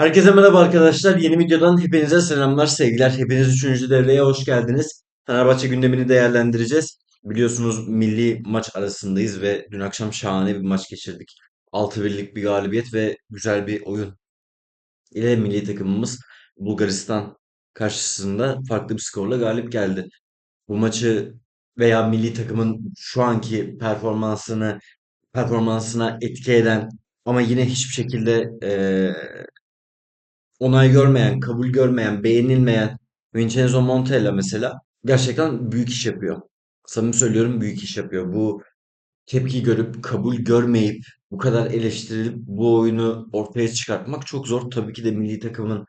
Herkese merhaba arkadaşlar. Yeni videodan hepinize selamlar, sevgiler. Hepiniz 3. devreye hoş geldiniz. Fenerbahçe gündemini değerlendireceğiz. Biliyorsunuz milli maç arasındayız ve dün akşam şahane bir maç geçirdik. 6-1'lik bir galibiyet ve güzel bir oyun ile milli takımımız Bulgaristan karşısında farklı bir skorla galip geldi. Bu maçı veya milli takımın şu anki performansını performansına etki eden ama yine hiçbir şekilde eee, onay görmeyen, kabul görmeyen, beğenilmeyen Vincenzo Montella mesela gerçekten büyük iş yapıyor. Samimi söylüyorum büyük iş yapıyor. Bu tepki görüp, kabul görmeyip, bu kadar eleştirilip bu oyunu ortaya çıkartmak çok zor. Tabii ki de milli takımın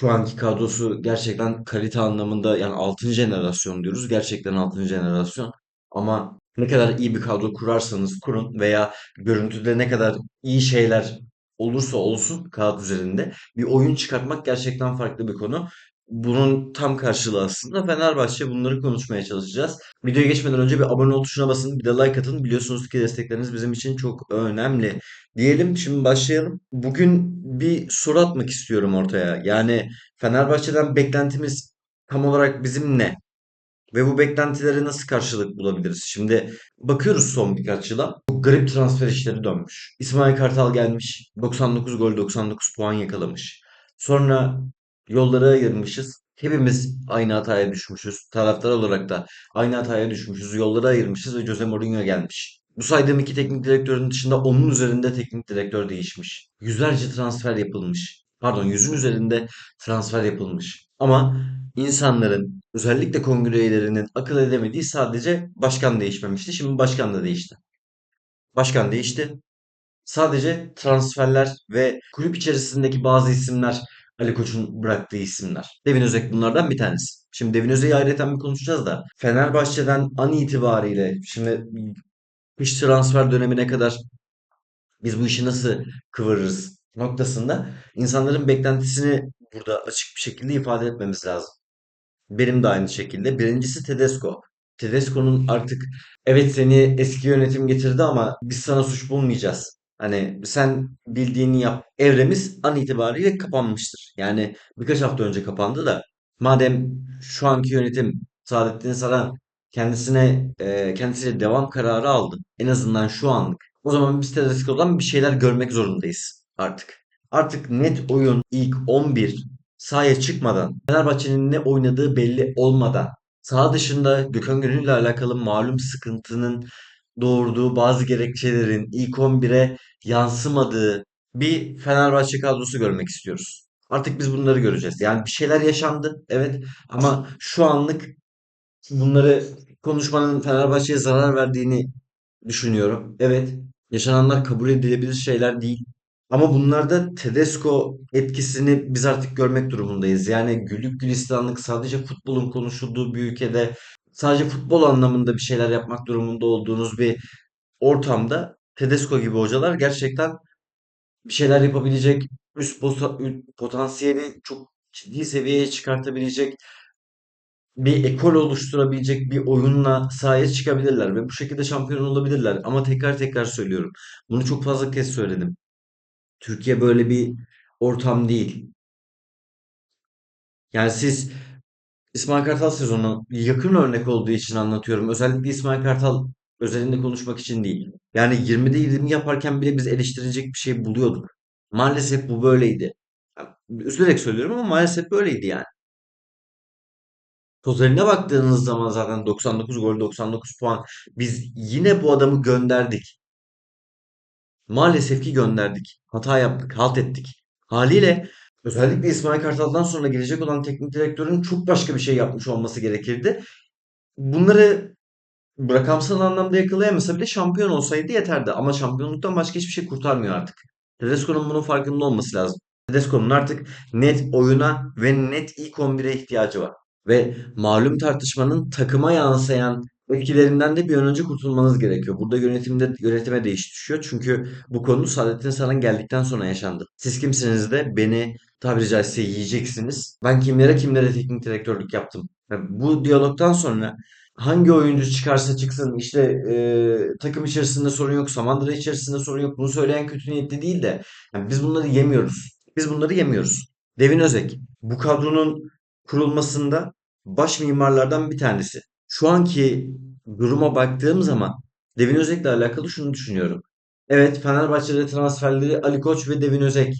şu anki kadrosu gerçekten kalite anlamında yani 6. jenerasyon diyoruz. Gerçekten 6. jenerasyon. Ama ne kadar iyi bir kadro kurarsanız kurun veya görüntüde ne kadar iyi şeyler olursa olsun kağıt üzerinde bir oyun çıkartmak gerçekten farklı bir konu. Bunun tam karşılığı aslında Fenerbahçe bunları konuşmaya çalışacağız. Videoya geçmeden önce bir abone ol tuşuna basın, bir de like atın. Biliyorsunuz ki destekleriniz bizim için çok önemli. Diyelim şimdi başlayalım. Bugün bir soru atmak istiyorum ortaya. Yani Fenerbahçe'den beklentimiz tam olarak bizim ne? Ve bu beklentilere nasıl karşılık bulabiliriz? Şimdi bakıyoruz son birkaç yıla. Bu garip transfer işleri dönmüş. İsmail Kartal gelmiş. 99 gol 99 puan yakalamış. Sonra yolları ayırmışız. Hepimiz aynı hataya düşmüşüz. Taraftar olarak da aynı hataya düşmüşüz. Yolları ayırmışız ve Jose Mourinho gelmiş. Bu saydığım iki teknik direktörün dışında onun üzerinde teknik direktör değişmiş. Yüzlerce transfer yapılmış. Pardon, yüzün üzerinde transfer yapılmış. Ama insanların özellikle kongre üyelerinin akıl edemediği sadece başkan değişmemişti. Şimdi başkan da değişti. Başkan değişti. Sadece transferler ve kulüp içerisindeki bazı isimler Ali Koç'un bıraktığı isimler. Devin Özek bunlardan bir tanesi. Şimdi Devin Özek'i ayrıca bir konuşacağız da Fenerbahçe'den an itibariyle şimdi kış transfer dönemine kadar biz bu işi nasıl kıvırırız noktasında insanların beklentisini burada açık bir şekilde ifade etmemiz lazım. Benim de aynı şekilde. Birincisi Tedesco. Tedesco'nun artık evet seni eski yönetim getirdi ama biz sana suç bulmayacağız. Hani sen bildiğini yap. Evremiz an itibariyle kapanmıştır. Yani birkaç hafta önce kapandı da madem şu anki yönetim Saadettin Saran kendisine e, kendisiyle devam kararı aldı. En azından şu anlık. O zaman biz Tedesco'dan bir şeyler görmek zorundayız artık. Artık net oyun ilk 11 sahaya çıkmadan, Fenerbahçe'nin ne oynadığı belli olmadan, saha dışında Gökhan Gönül ile alakalı malum sıkıntının doğurduğu bazı gerekçelerin ilk 11'e yansımadığı bir Fenerbahçe kadrosu görmek istiyoruz. Artık biz bunları göreceğiz. Yani bir şeyler yaşandı, evet ama şu anlık bunları konuşmanın Fenerbahçe'ye zarar verdiğini düşünüyorum. Evet, yaşananlar kabul edilebilir şeyler değil. Ama bunlarda Tedesco etkisini biz artık görmek durumundayız. Yani güllük gülistanlık sadece futbolun konuşulduğu bir ülkede sadece futbol anlamında bir şeyler yapmak durumunda olduğunuz bir ortamda Tedesco gibi hocalar gerçekten bir şeyler yapabilecek, üst potansiyeli çok ciddi seviyeye çıkartabilecek bir ekol oluşturabilecek bir oyunla sahaya çıkabilirler ve bu şekilde şampiyon olabilirler. Ama tekrar tekrar söylüyorum. Bunu çok fazla kez söyledim. Türkiye böyle bir ortam değil. Yani siz İsmail Kartal sezonu yakın örnek olduğu için anlatıyorum. Özellikle İsmail Kartal özelinde konuşmak için değil. Yani 20'de 20 yaparken bile biz eleştirilecek bir şey buluyorduk. Maalesef bu böyleydi. Yani üzülerek söylüyorum ama maalesef böyleydi yani. Totaline baktığınız zaman zaten 99 gol 99 puan. Biz yine bu adamı gönderdik. Maalesef ki gönderdik. Hata yaptık, halt ettik. Haliyle özellikle İsmail Kartal'dan sonra gelecek olan teknik direktörün çok başka bir şey yapmış olması gerekirdi. Bunları rakamsal anlamda yakalayamasa bile şampiyon olsaydı yeterdi. Ama şampiyonluktan başka hiçbir şey kurtarmıyor artık. Tedesco'nun bunun farkında olması lazım. Tedesco'nun artık net oyuna ve net ilk 11'e ihtiyacı var. Ve malum tartışmanın takıma yansıyan etkilerinden de bir an önce kurtulmanız gerekiyor. Burada yönetimde yönetime değiş düşüyor. Çünkü bu konu Saadettin Saran geldikten sonra yaşandı. Siz kimsiniz de beni tabiri caizse yiyeceksiniz. Ben kimlere kimlere teknik direktörlük yaptım. Yani bu diyalogtan sonra hangi oyuncu çıkarsa çıksın işte e, takım içerisinde sorun yok, Samandıra içerisinde sorun yok. Bunu söyleyen kötü niyetli değil de yani biz bunları yemiyoruz. Biz bunları yemiyoruz. Devin Özek bu kadronun kurulmasında baş mimarlardan bir tanesi. Şu anki duruma baktığım zaman Devin Özek'le alakalı şunu düşünüyorum. Evet Fenerbahçe'de transferleri Ali Koç ve Devin Özek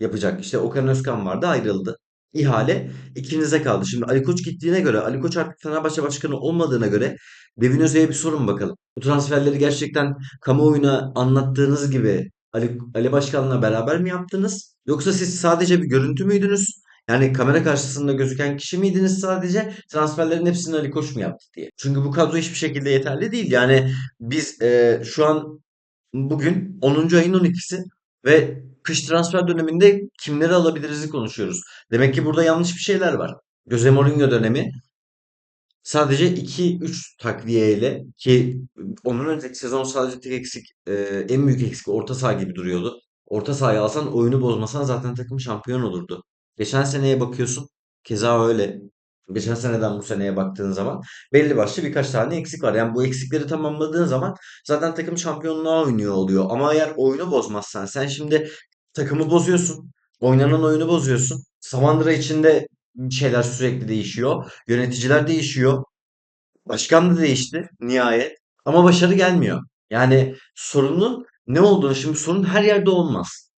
yapacak. İşte Okan Özkan vardı ayrıldı. İhale ikinize kaldı. Şimdi Ali Koç gittiğine göre, Ali Koç artık Fenerbahçe başkanı olmadığına göre Devin Özek'e bir sorun bakalım. Bu transferleri gerçekten kamuoyuna anlattığınız gibi Ali, Ali Başkan'la beraber mi yaptınız? Yoksa siz sadece bir görüntü müydünüz? Yani kamera karşısında gözüken kişi miydiniz sadece? Transferlerin hepsini Ali Koç mu yaptı diye. Çünkü bu kadro hiçbir şekilde yeterli değil. Yani biz e, şu an bugün 10. ayın 12'si ve kış transfer döneminde kimleri alabiliriz'i konuşuyoruz. Demek ki burada yanlış bir şeyler var. Jose Mourinho dönemi sadece 2-3 takviyeyle ki onun önceki sezon sadece tek eksik e, en büyük eksik orta saha gibi duruyordu. Orta sahayı alsan oyunu bozmasan zaten takım şampiyon olurdu. Geçen seneye bakıyorsun. Keza öyle. Geçen seneden bu seneye baktığın zaman belli başlı birkaç tane eksik var. Yani bu eksikleri tamamladığın zaman zaten takım şampiyonluğa oynuyor oluyor. Ama eğer oyunu bozmazsan sen şimdi takımı bozuyorsun. Oynanan oyunu bozuyorsun. Samandıra içinde şeyler sürekli değişiyor. Yöneticiler değişiyor. Başkan da değişti nihayet. Ama başarı gelmiyor. Yani sorunun ne olduğunu şimdi sorun her yerde olmaz.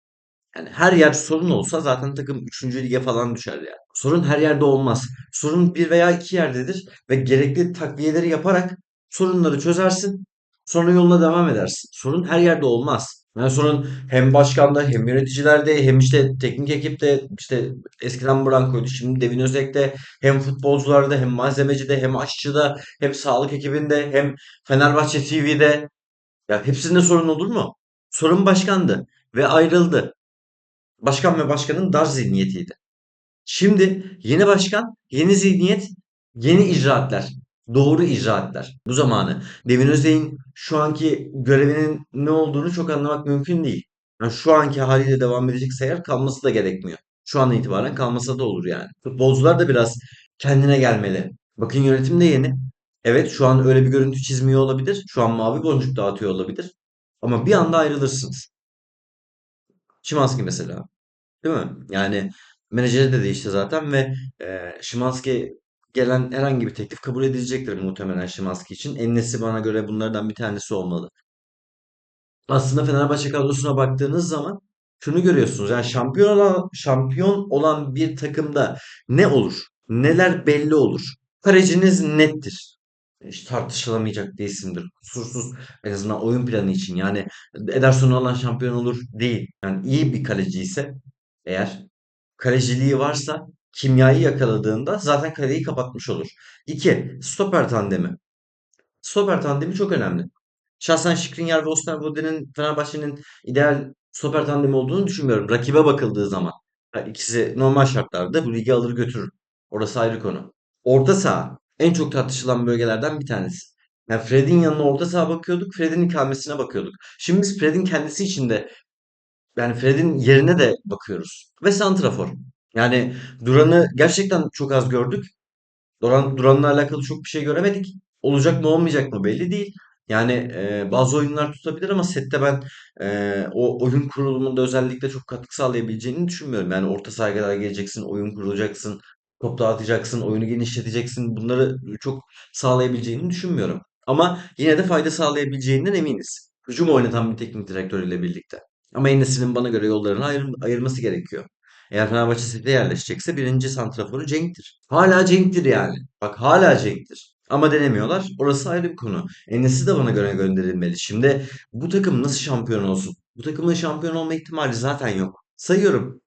Yani her yer sorun olsa zaten takım üçüncü lige falan düşer yani. Sorun her yerde olmaz. Sorun bir veya iki yerdedir ve gerekli takviyeleri yaparak sorunları çözersin. Sonra yoluna devam edersin. Sorun her yerde olmaz. Yani sorun hem başkanda hem yöneticilerde hem işte teknik ekipte işte eskiden Branko'ydu şimdi Devin Özek'te hem futbolcularda hem malzemecide hem aşçıda hem sağlık ekibinde hem Fenerbahçe TV'de ya hepsinde sorun olur mu? Sorun başkandı ve ayrıldı. Başkan ve başkanın dar zihniyetiydi. Şimdi yeni başkan, yeni zihniyet, yeni icraatler. Doğru icraatler. Bu zamanı. Devin Özey'in şu anki görevinin ne olduğunu çok anlamak mümkün değil. Yani şu anki haliyle devam edecekse eğer kalması da gerekmiyor. Şu an itibaren kalmasa da olur yani. Futbolcular da biraz kendine gelmeli. Bakın yönetim de yeni. Evet şu an öyle bir görüntü çizmiyor olabilir. Şu an mavi boncuk dağıtıyor olabilir. Ama bir anda ayrılırsınız. Szymański mesela. Değil mi? Yani menajeri de değişti zaten ve e, Szymański gelen herhangi bir teklif kabul edilecektir muhtemelen Szymański için. En bana göre bunlardan bir tanesi olmalı. Aslında Fenerbahçe kadrosuna baktığınız zaman şunu görüyorsunuz. Yani şampiyon olan, şampiyon olan bir takımda ne olur? Neler belli olur? Kaleciniz nettir. Hiç tartışılamayacak bir isimdir. Kusursuz en azından oyun planı için. Yani Ederson alan şampiyon olur değil. Yani iyi bir kaleci ise eğer kaleciliği varsa kimyayı yakaladığında zaten kaleyi kapatmış olur. 2. Stoper tandemi. Stoper tandemi çok önemli. Şahsen Skriniar ve Osterwolde'nin Fenerbahçe'nin ideal stoper tandemi olduğunu düşünmüyorum. Rakibe bakıldığı zaman. Ha, ikisi normal şartlarda bu ligi alır götürür. Orası ayrı konu. Orta saha en çok tartışılan bölgelerden bir tanesi. Yani Fred'in yanına orta saha bakıyorduk. Fred'in ikamesine bakıyorduk. Şimdi biz Fred'in kendisi için de yani Fred'in yerine de bakıyoruz. Ve santrafor. Yani Duran'ı gerçekten çok az gördük. Duran, Duran'la alakalı çok bir şey göremedik. Olacak mı olmayacak mı belli değil. Yani e, bazı oyunlar tutabilir ama sette ben e, o oyun kurulumunda özellikle çok katkı sağlayabileceğini düşünmüyorum. Yani orta sahaya kadar geleceksin, oyun kurulacaksın, top dağıtacaksın, oyunu genişleteceksin. Bunları çok sağlayabileceğini düşünmüyorum. Ama yine de fayda sağlayabileceğinden eminiz. Hücum oynatan bir teknik direktör ile birlikte. Ama en bana göre yollarını ayır, ayırması gerekiyor. Eğer Fenerbahçe sete yerleşecekse birinci santraforu Cenk'tir. Hala Cenk'tir yani. Bak hala Cenk'tir. Ama denemiyorlar. Orası ayrı bir konu. Enes'i de bana göre gönderilmeli. Şimdi bu takım nasıl şampiyon olsun? Bu takımın şampiyon olma ihtimali zaten yok. Sayıyorum.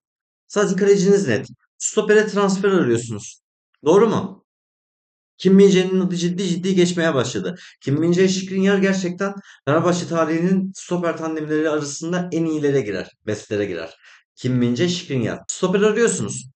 Sadece kaleciniz net. Stopere transfer arıyorsunuz. Doğru mu? Kim Min-jae'nin adı ciddi ciddi geçmeye başladı. Kim Min-jae Skriniar gerçekten Fenerbahçe tarihinin stoper tandemleri arasında en iyilere girer. Bestlere girer. Kim Min-jae Skriniar. Stoper arıyorsunuz.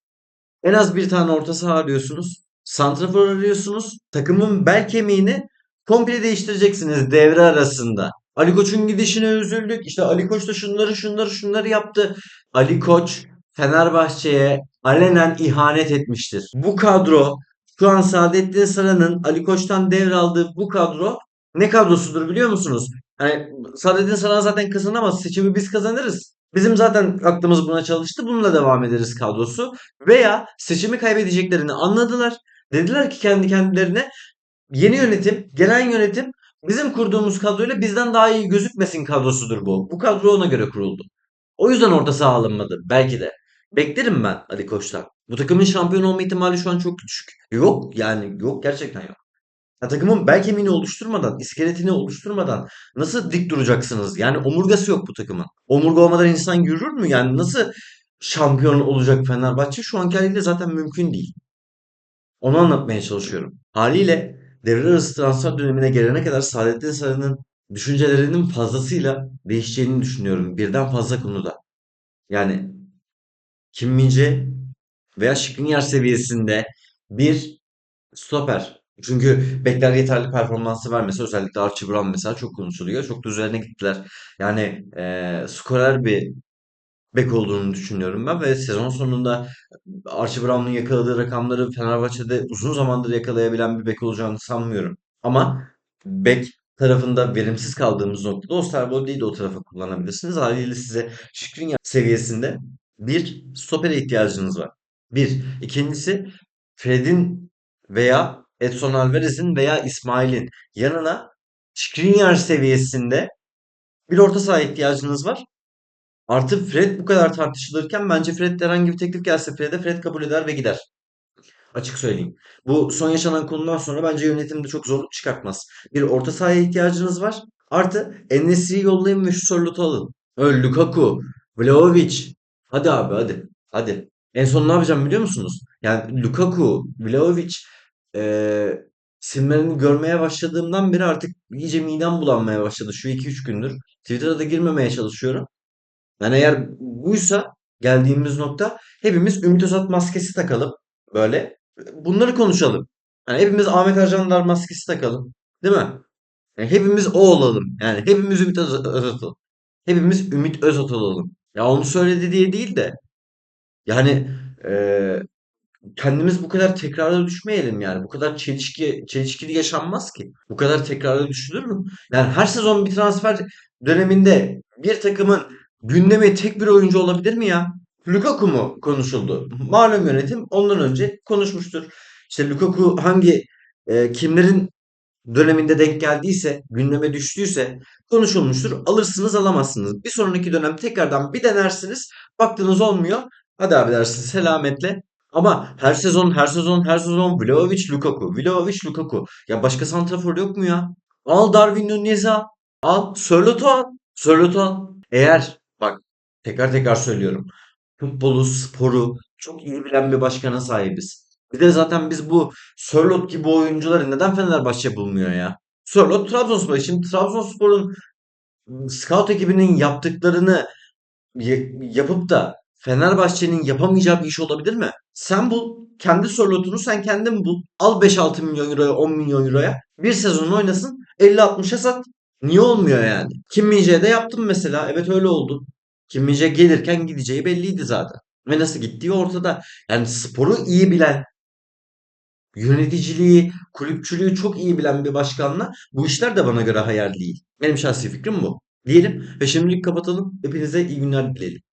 En az bir tane orta saha arıyorsunuz. Santrafor arıyorsunuz. Takımın bel kemiğini komple değiştireceksiniz devre arasında. Ali Koç'un gidişine üzüldük. İşte Ali Koç da şunları şunları şunları yaptı. Ali Koç Fenerbahçe'ye alenen ihanet etmiştir. Bu kadro şu an Saadettin Saran'ın Ali Koç'tan devraldığı bu kadro ne kadrosudur biliyor musunuz? Yani Saadettin Saran zaten kazanamaz. Seçimi biz kazanırız. Bizim zaten aklımız buna çalıştı. Bununla devam ederiz kadrosu. Veya seçimi kaybedeceklerini anladılar. Dediler ki kendi kendilerine yeni yönetim, gelen yönetim bizim kurduğumuz kadroyla bizden daha iyi gözükmesin kadrosudur bu. Bu kadro ona göre kuruldu. O yüzden orta saha alınmadı. Belki de. Beklerim ben Ali Koç'tan. Bu takımın şampiyon olma ihtimali şu an çok düşük. Yok yani yok gerçekten yok. Ya takımın bel kemiğini oluşturmadan, iskeletini oluşturmadan nasıl dik duracaksınız? Yani omurgası yok bu takımın. Omurga olmadan insan yürür mü? Yani nasıl şampiyon olacak Fenerbahçe? Şu anki haliyle zaten mümkün değil. Onu anlatmaya çalışıyorum. Haliyle devre arası transfer dönemine gelene kadar Saadettin Sarı'nın düşüncelerinin fazlasıyla değişeceğini düşünüyorum. Birden fazla konuda. Yani Kim Min-jae veya Skriniar seviyesinde bir stoper. Çünkü bekler yeterli performansı vermese özellikle Archie Brown mesela çok konuşuluyor. Çok da üzerine gittiler. Yani eee skorer bir bek olduğunu düşünüyorum ben ve sezon sonunda Archie Brown'un yakaladığı rakamları Fenerbahçe'de uzun zamandır yakalayabilen bir bek olacağını sanmıyorum. Ama bek tarafında verimsiz kaldığımız noktada Osterwold'i de o tarafa kullanabilirsiniz. Haliyle size Skriniar seviyesinde bir stopere ihtiyacınız var. Bir. İkincisi Fred'in veya Edson Alvarez'in veya İsmail'in yanına Skriniar seviyesinde bir orta saha ihtiyacınız var. Artı Fred bu kadar tartışılırken bence Fred herhangi bir teklif gelse Fred'e Fred kabul eder ve gider. Açık söyleyeyim. Bu son yaşanan konudan sonra bence yönetimde çok zorluk çıkartmaz. Bir orta sahaya ihtiyacınız var. Artı En-Nesyri'yi yollayın ve şu Sörlot'u alın. Öyle Lukaku, Vlahovic. Hadi abi hadi. Hadi. En son ne yapacağım biliyor musunuz? Yani Lukaku, Vlahovic eee isimlerini görmeye başladığımdan beri artık iyice midem bulanmaya başladı. Şu iki üç gündür. Twitter'a da girmemeye çalışıyorum. Yani eğer buysa geldiğimiz nokta hepimiz Ümit Özat maskesi takalım. Böyle. Bunları konuşalım. Yani hepimiz Ahmet Ajanlar maskesi takalım. Değil mi? Yani hepimiz o olalım. Yani hepimiz Ümit Öz- Özat olalım. Hepimiz Ümit Özat olalım. Ya onu söyledi diye değil de yani eee, kendimiz bu kadar tekrara düşmeyelim yani. Bu kadar çelişki, çelişkili yaşanmaz ki. Bu kadar tekrara düşülür mü? Yani her sezon bir transfer döneminde bir takımın gündemi tek bir oyuncu olabilir mi ya? Lukaku mu konuşuldu? Malum yönetim ondan önce konuşmuştur. İşte Lukaku hangi e, kimlerin döneminde denk geldiyse, gündeme düştüyse konuşulmuştur. Alırsınız alamazsınız. Bir sonraki dönem tekrardan bir denersiniz. Baktınız olmuyor. Hadi abi dersiniz selametle. Ama her sezon, her sezon, her sezon Vlahovic, Lukaku, Vlahovic, Lukaku. Ya başka santrafor yok mu ya? Al Darwin Nunez'i al. Al. Sörlot'u al. Sörlot'u al. Eğer bak tekrar tekrar söylüyorum. Futbolu, sporu çok iyi bilen bir başkana sahibiz. Bir de zaten biz bu Sörloth gibi oyuncuları neden Fenerbahçe bulmuyor ya? Sörloth Trabzonspor. Şimdi Trabzonspor'un scout ekibinin yaptıklarını ya- yapıp da Fenerbahçe'nin yapamayacağı bir iş olabilir mi? Sen bul. Kendi Sörloth'unu sen kendin bul. Al 5-6 milyon euroya 10 milyon euroya. Bir sezon oynasın 50-60'a sat. Niye olmuyor yani? Kim Min-jae'de yaptım mesela. Evet öyle oldu. Kim gelirken gideceği belliydi zaten. Ve nasıl gittiği ortada. Yani sporu iyi bilen, yöneticiliği, kulüpçülüğü çok iyi bilen bir başkanla bu işler de bana göre hayal değil. Benim şahsi fikrim bu. Diyelim ve şimdilik kapatalım. Hepinize iyi günler dileyelim.